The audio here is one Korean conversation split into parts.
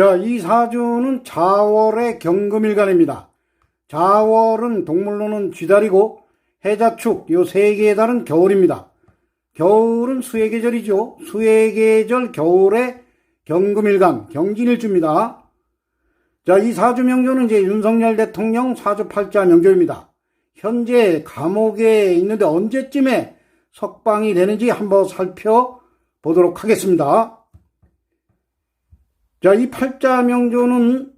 자, 이 사주는 자월의 경금일간입니다. 자월은 동물로는 쥐다리고 해자축 요 세 개에 달은 겨울입니다. 겨울은 수의 계절이죠. 수의 계절 겨울의 경금일간 경진일주입니다. 자, 이 사주 명조는 이제 윤석열 대통령 사주 팔자 명조입니다. 현재 감옥에 있는데 언제쯤에 석방이 되는지 한번 살펴보도록 하겠습니다. 자, 이 팔자 명조는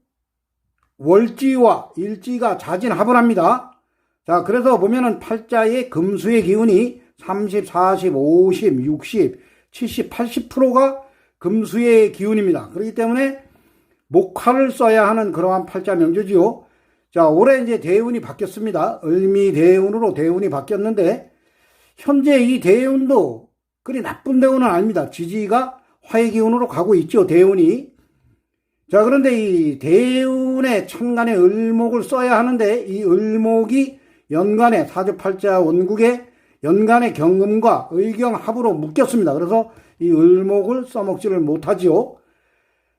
월지와 일지가 자진합을 합니다. 자, 그래서 보면은 팔자의 금수의 기운이 30, 40, 50, 60, 70, 80%가 금수의 기운입니다. 그렇기 때문에 목화를 써야 하는 그러한 팔자 명조지요. 자, 올해 이제 대운이 바뀌었습니다. 을미 대운으로 대운이 바뀌었는데, 현재 이 대운도 그리 나쁜 대운은 아닙니다. 지지가 화의 기운으로 가고 있죠, 대운이. 자, 그런데 이 대운의 천간의 을목을 써야 하는데, 이 을목이 연간의 사주팔자 원국의 연간의 경금과 의경합으로 묶였습니다. 그래서 이 을목을 써먹지를 못하지요.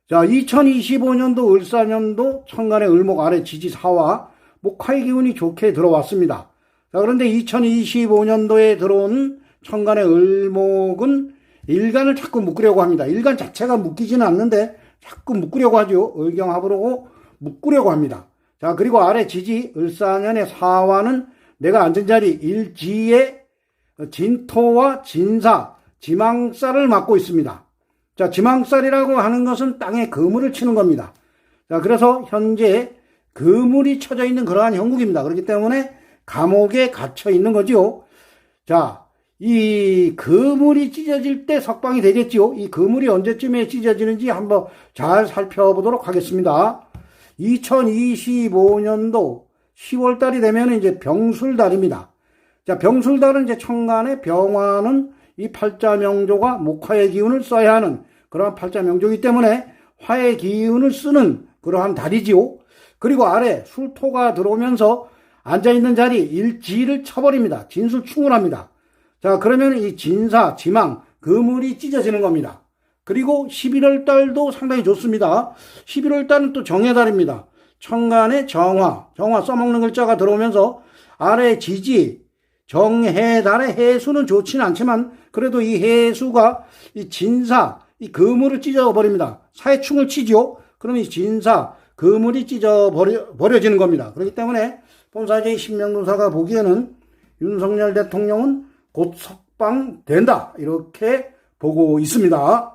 자, 2025년도 을사년도 천간의 을목 아래 지지사와 목화의 기운이 좋게 들어왔습니다. 자, 그런데 2025년도에 들어온 천간의 을목은 일간을 자꾸 묶으려고 합니다. 일간 자체가 묶이지는 않는데 자꾸 묶으려고 하죠. 의경합으로 묶으려고 합니다. 자, 그리고 아래 지지 을사년의 사화는 내가 앉은 자리 일지의 진토와 진사, 지망살을 맡고 있습니다. 자, 지망살이라고 하는 것은 땅에 그물을 치는 겁니다. 자, 그래서 현재 그물이 쳐져 있는 그러한 형국입니다. 그렇기 때문에 감옥에 갇혀 있는 거지요. 자, 이 그물이 찢어질 때 석방이 되겠지요. 이 그물이 언제쯤에 찢어지는지 한번 잘 살펴보도록 하겠습니다. 2025년도 10월 달이 되면 이제 병술달입니다. 자, 병술달은 이제 천간의 병화는 이 팔자 명조가 목화의 기운을 써야 하는 그러한 팔자 명조이기 때문에 화의 기운을 쓰는 그러한 달이지요. 그리고 아래 술토가 들어오면서 앉아있는 자리 일지를 쳐버립니다. 진술충을 합니다. 자, 그러면 이 진사, 지망, 그물이 찢어지는 겁니다. 그리고 11월 달도 상당히 좋습니다. 11월 달은 또 정해 달입니다. 천간에 정화, 정화 써먹는 글자가 들어오면서 아래 지지, 정해 달의 해수는 좋지는 않지만 그래도 이 해수가 이 진사, 이 그물을 찢어버립니다. 사해충을 치죠. 그러면 이 진사, 그물이 찢어버려, 버려지는 겁니다. 그렇기 때문에 본사제의 신명도사가 보기에는 윤석열 대통령은 곧 석방된다. 이렇게 보고 있습니다.